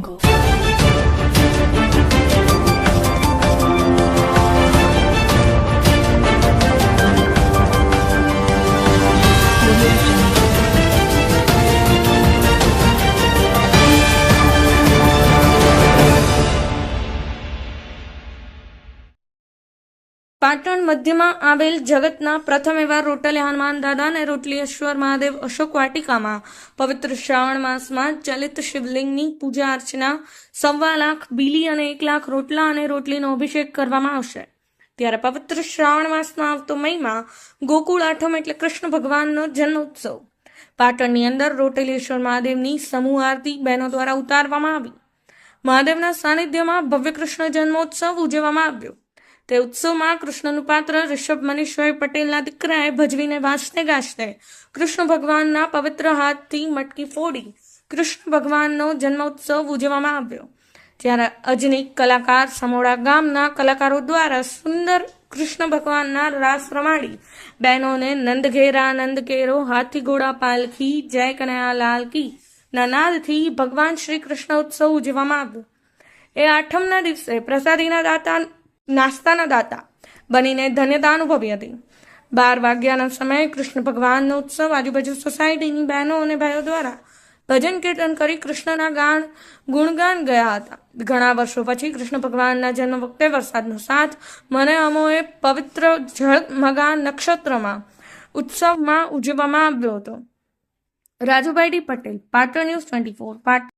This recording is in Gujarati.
jungle પાટણ મધ્યમાં આવેલ જગતના પ્રથમ એવા રોટલે હનુમાન દાદા અને રોટલીશ્વર મહાદેવ અશોક વાટિકામાં પવિત્ર શ્રાવણ માસમાં ચલિત શિવલિંગની પૂજા અર્ચના સવા લાખ બીલી અને એક લાખ રોટલા અને રોટલીનો અભિષેક કરવામાં આવશે. ત્યારે પવિત્ર શ્રાવણ માસમાં આવતો મહિમા ગોકુળ આઠમ એટલે કૃષ્ણ ભગવાનનો જન્મોત્સવ. પાટણની અંદર રોટલેશ્વર મહાદેવની સમૂહ આરતી બહેનો દ્વારા ઉતારવામાં આવી. મહાદેવના સાનિધ્યમાં ભવ્ય કૃષ્ણ જન્મોત્સવ ઉજવવામાં આવ્યો. તે ઉત્સવમાં કૃષ્ણનું પાત્ર ઋષભ મનીષભાઈ પટેલના દીકરાએ ભજવીને વાંચતે ગાજતે કૃષ્ણ ભગવાનના પવિત્ર હાથથી મટકી ફોડી કૃષ્ણ ભગવાનનો જન્મોત્સવ ઉજવવામાં આવ્યો. જ્યારે અજનીક કલાકાર સમોડા ગામના કલાકારો દ્વારા સુંદર કૃષ્ણ ભગવાનના રાસ પ્રમાણી બહેનોને નંદઘેરા, નંદકેરો, હાથી ઘોડા પાલખી, જય કનૈયા લાલ કી ના નાદથી ભગવાન શ્રી કૃષ્ણ ઉત્સવ ઉજવવામાં આવ્યો. એ આઠમના દિવસે પ્રસાદીના દાતા નાસ્તાના દાતા બનીને ધન્યતા અનુભવી હતી. બાર વાગ્યાના સમયે કૃષ્ણ ભગવાનનો ઉત્સવ આજુબાજુ સોસાયટીની બહેનો અને ભાઈઓ દ્વારા ભજન કીર્તન કરી કૃષ્ણના ગાન, ગુણગાન ગયા હતા. ઘણા વર્ષો પછી કૃષ્ણ ભગવાનના જન્મ વખતે વરસાદનો સાથ મને અમોએ પવિત્ર જળમગા નક્ષત્રમાં ઉત્સવમાં ઉજવવામાં આવ્યો હતો. Rajubhai Patel, Patan news twenty four, Patan.